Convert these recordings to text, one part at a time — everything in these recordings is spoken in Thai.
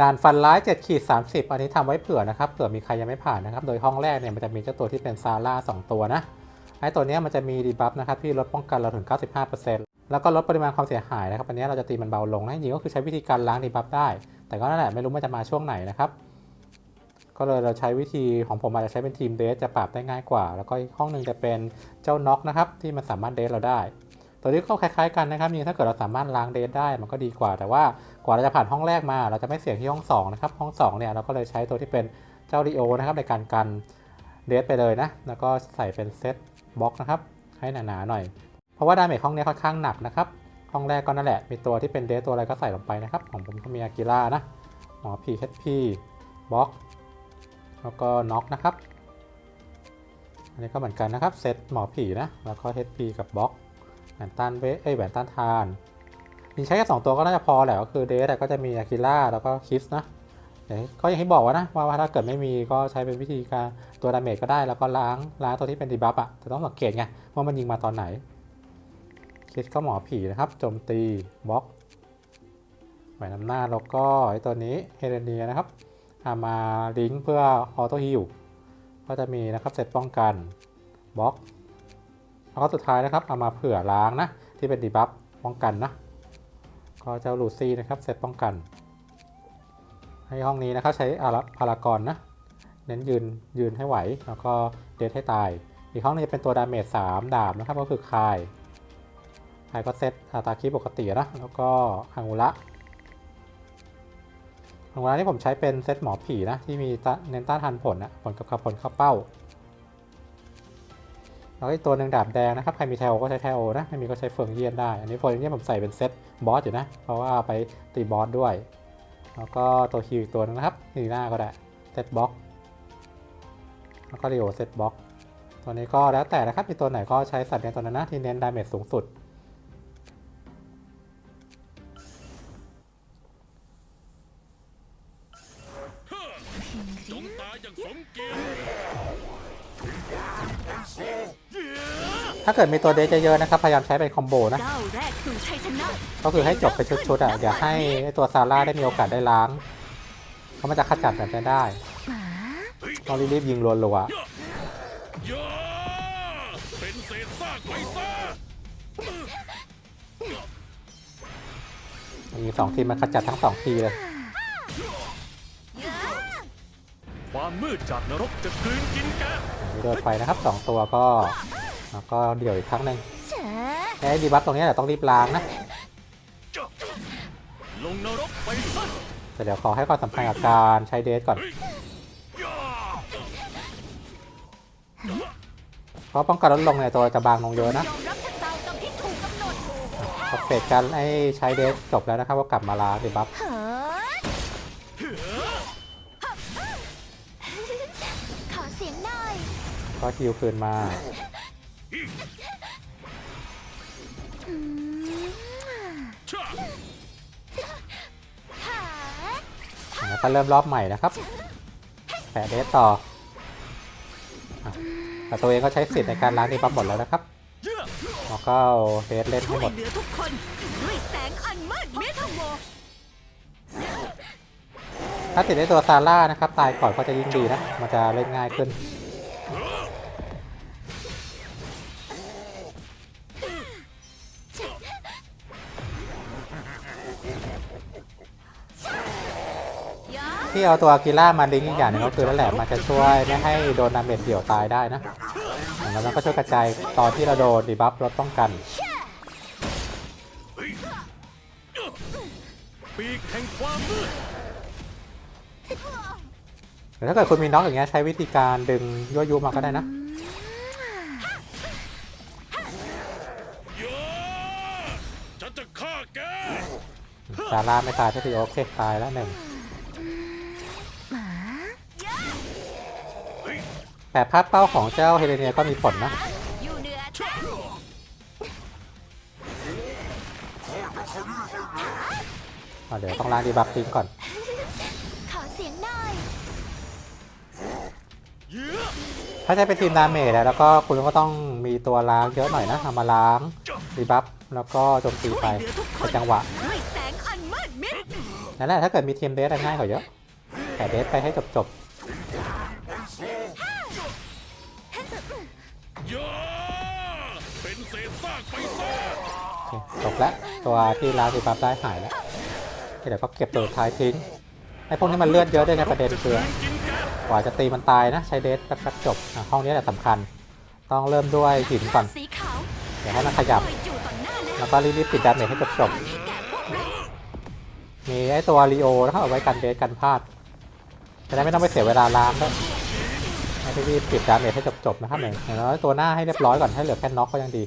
ด่านฟันร้าย7ขีด30 อันนี้ทำไว้เผื่อนะครับ เผื่อมีใครยังไม่ผ่านนะครับ โดยห้องแรกเนี่ยมันจะมีเจ้าตัวที่เป็นซาร่า2ตัวนะ ไอ้ตัวนี้มันจะมีดีบัฟนะครับที่ลดป้องกันเราถึง 95%แล้วก็ลดปริมาณความเสียหายนะครับ อันนี้เราจะตีมันเบาลงนะจริงก็คือใช้วิธีการล้างดีบัฟได้ แต่ก็นั่นแหละไม่รู้มันจะมาช่วงไหนนะครับ ก็เลยเราใช้วิธีของผมอาจจะใช้เป็นทีมเดสจะปราบได้ง่ายกว่า แล้วก็ห้องหนึ่งจะเป็นเจ้าน็อกนะครับที่มันสามารถเดสเราได้ ตัวนี้ก็คล้ายๆกันนะครับจริงถ้าเกิดเราสามารถล้างเดสได้มันก็ดีกว่า แต่ว่ากว่าเราจะผ่านห้องแรกมา เราจะไม่เสี่ยงที่ห้องสองนะครับห้องสองเนี่ยเราก็เลยใช้ตัวที่เป็นเจ้าริโอนะครับในการกันเดสไปเลยนะ แล้วก็ใส่เป็นเซตบล็อกนะครับให้หนาๆหน่อย เพราะว่าดาเมจห้องนี้ค่อนข้างหนักนะครับห้องแรกก็นั่นแหละมีตัวที่เป็นเดสตัวอะไรก็ใส่ลงไปนะครับของผมก็มีอากิล่านะหมอพีเฮดพีบล็อกแล้วก็น็อกนะครับอันนี้ก็เหมือนกันนะครับเซตหมอผีนะแล้วก็ HP กับบล็อก แหวนต้านเวเอ้ยแหวนต้านทานมีใช้แค่สองตัวก็น่าจะพอแหละก็คือเดสก็จะมีอากิล่าแล้วก็คิสนะเดี๋ยก็อย่างที่บอกว่านะว่าถ้าเกิดไม่มีก็ใช้เป็นวิธีการตัวดาเมจก็ได้แล้วก็ล้างล้างตัวที่เป็นดีบัฟอะแต่ต้องสังเกตไงว่ามันยิงมาตอนไหนคิสก็หมอผีนะครับโจมตีบล็อกแหวนนำน้าแล้วก็ไอตัวนี้เฮเรเนียนะครับเอามาลิงก์เพื่อออโต้ฮิลก็จะมีนะครับเซตป้องกันบล็อก แล้วก็สุดท้ายนะครับเอามาเผื่อล้างนะที่เป็นดีบัฟป้องกันนะก็เจ้าลูซี่นะครับเซตป้องกัน ให้ห้องนี้นะครับใช้อารัพารากอนนะเน้นยืนยืนให้ไหวแล้วก็เดทให้ตาย อีกห้องนึงจะเป็นตัวดาเมจ3ดาบนะครับก็คือคายคายก็เซตอัตาคีปกตินะแล้วก็ฮังุระของร้านที่ผมใช้เป็นเซตหมอผีนะที่มีตะเน้นต้านทานผลนะผลกับขับผลเข้าเป้า แล้วก็อีกตัวหนึ่งดาบแดงนะครับ ใครมีแทลก็ใช้แทลนะ ไม่มีก็ใช้เฟืองเยี่ยนได้ อันนี้เฟืองเยี่ยนผมใส่เป็นเซตบอสอยู่นะ เพราะว่าไปตีบอสด้วย แล้วก็ตัวฮิวอีกตัวนึงนะครับนีหน้าก็ได้เซตบ็อก แล้วก็เรียวเซตบ็อก ตัวนี้ก็แล้วแต่นะครับมีตัวไหนก็ใช้สัตว์เลี้ยงตัวนั้นนะที่เน้นดาเมจสูงสุด ถ้าเกิดมีตัวเดทเยอะๆนะครับ พยายามใช้เป็นคอมโบนะก้าวแรกสู่ชัยชนะก็คือให้จบเป็นชุดๆอะอย่าให้ไอ้ตัวซาร่าได้มีโอกาสได้ล้าง เพราะมันจะขจัดแบบนี้ได้หมาต้องรีบๆยิงรัวย่าเป็นเศษซากไปซะๆยิงสองทีมมันขจัดทั้งสองทีเลย ความมืดจากนรกจะกลืนกินแกนี่โดนไปนะครับสองตัวก็ แล้วก็เดี่ยวอีกครั้งหนึ่งเฉะไอ้ดีบัฟตรงนี้แหละต้องรีบล้างนะลงนรกไปซะแต่เดี๋ยวขอให้ความสำคัญกับการใช้เดทก่อนย่าเพราะป้องกันลดลงเนี่ยตัวจะบางลงเยอะนะยอมรับชะตากรรมที่ถูกกำหนดพอเฟดกันไอ้ใช้เดทจบแล้วนะครับก็กลับมาล้างดีบัฟเฮ้ขอเสียงหน่อยก็ฮิวคืนมา แล้วก็เริ่มรอบใหม่นะครับ แปะเดทต่อแต่ตัวเองก็ใช้สิทธิ์ในการล้างดีบัฟหมดแล้วนะครับแล้วก็เอาเดทเล่นช่ให้หมดเหลือทุกคนด้วยแสงอันมืดมิดถ้าติดได้ตัวซาร่านะครับ ตายก่อนก็จะยิ่งดีนะ มันจะเล่นง่ายขึ้น ที่เอาตัวอากิล่ามาลิงก์อีกอย่างหนึงก็คือนั่นแหละมันจะช่วยไม่ให้โดนดาเมจเดี่ยวตายได้นะแล้วมันก็ช่วยกระจายตอนที่เราโดนดีบัฟลดป้องกันปีกแห่งความมืดหรือถ้าเกิดคุณมีน็อกอย่างเงี้ยใช้วิธีการดึงยั่วยุมาก็ได้นะย่าฉันจะฆ่าแก ซาร่าไม่ตายทีโอเคตายแล้วหนึ่ง แต่พาดเป้าของเจ้าเฮเลเนียก็มีผลนะเดี๋ยวต้องล้างดีบัฟทิ้งก่อน ขอเสียงหน่อย ถ้าใช้เป็นทีมดาเมจแล้วก็คุณก็ต้องมีตัวล้างเยอะหน่อยนะเอามาล้างดีบัฟแล้วก็โจมตีไปเป็นจังหวะนั่นแหละถ้าเกิดมีทีมเดสง่ายกว่าเยอะแต่เดสไปให้จบจ ยาเป็นเศษซากไปซะโอเคจบแล้วตัวที่ลาสิบัฟได้หายแล้วเดี๋ยวก็เก็บตัวท้ายทิ้งไอ้พวกนี้มันเลือดเยอะด้วยไงประเด็นคือกินแกว่าจะตีมันตายนะใช้เดสแป๊บๆจบอะห้องนี้แหละสำคัญ ต้องเริ่มด้วยหินก่อนสีขาวเดี๋ยวให้มันขยับ อยู่ต่อหน้าเลยแล้วก็รีบๆปิดดาเมจให้จบจบให้แก่พวกเราๆมีไอ้ตัวรีโอนะครับเอาไว้กันเดสกันพลาดจะได้ไม่ต้องไปเสียเวลาล้างด้วย ให้รีบๆปิดดาเมจให้จบๆนะครับหนึ่งอย่างน้อยตัวหน้าให้เรียบร้อยก่อนให้เหลือแค่น็อกก็ยังดี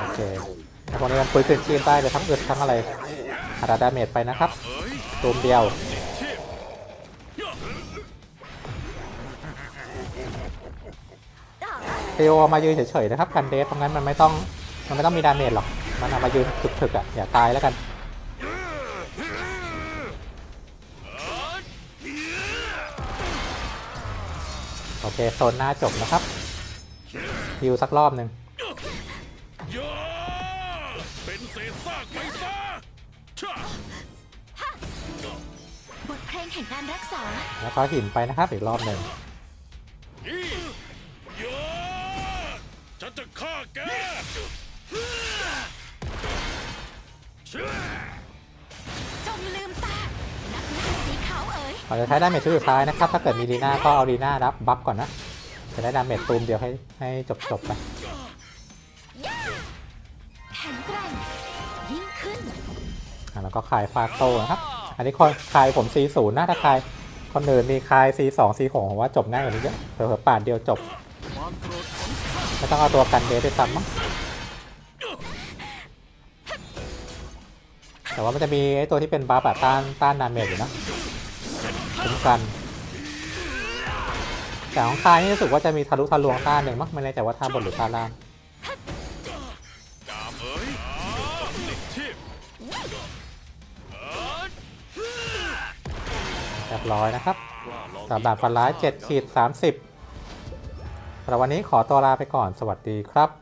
โอเคแล้วพวกนี้มันปุยขึ้นชีนได้เลยทั้งอึดทั้งอะไรอัดดาเมจไปนะครับตูมเดียวเทโอมายืนเฉยๆนะครับกันเดสเพราะงั้นมันไม่ต้องมันไม่ต้องมีดาเมจหรอก มันเอามายืนถึกๆอะอย่าตายแล้วกันโอเคโซนหน้าจบนะครับฮิวสักรอบหนึ่งย่าเป็นเศษซากไปซะช่าบทเพลงแห่งการรักษา แล้วก็หินไปนะครับอีกรอบหนึ่งอีย่าฉันจะฆ่าแกช่า จงลืมตา นักล่าสีขาวเอ๋ยเราจะใช้ดาเมจชุดสุดท้ายนะครับ ถ้าเกิดมีดีน่าก็เอาดีน่ารับบัฟก่อนนะ จะได้ดาเมจตูมเดียวให้ให้จบๆไปแข็งแกร่งยิ่งขึ้น อะแล้วก็คลายฟาสโต้นะครับ อันนี้คนคลายผม C0 นะถ้าคลายคนอื่นมีคลาย C2 C6 ผมว่าจบง่ายกว่านี้เยอะเผื่อๆปาดเดียวจบ ไม่ต้องเอาตัวกันเดทไปซ้ำมั้ง แต่ว่ามันจะมีไอ้ตัวที่เป็นบัฟอะต้านต้านดาเมจอยู่นะคุ้มกัน แต่ของคายนี่รู้สึกว่าจะมีทะลุทะลวงต้านหนึ่งมั้งไม่แน่ใจว่าท่าบนหรือท่าล่างดาบเรียบร้อยนะครับสำหรับฟันร้าย7ขีด30สำหรับวันนี้ขอตัวลาไปก่อนสวัสดีครับ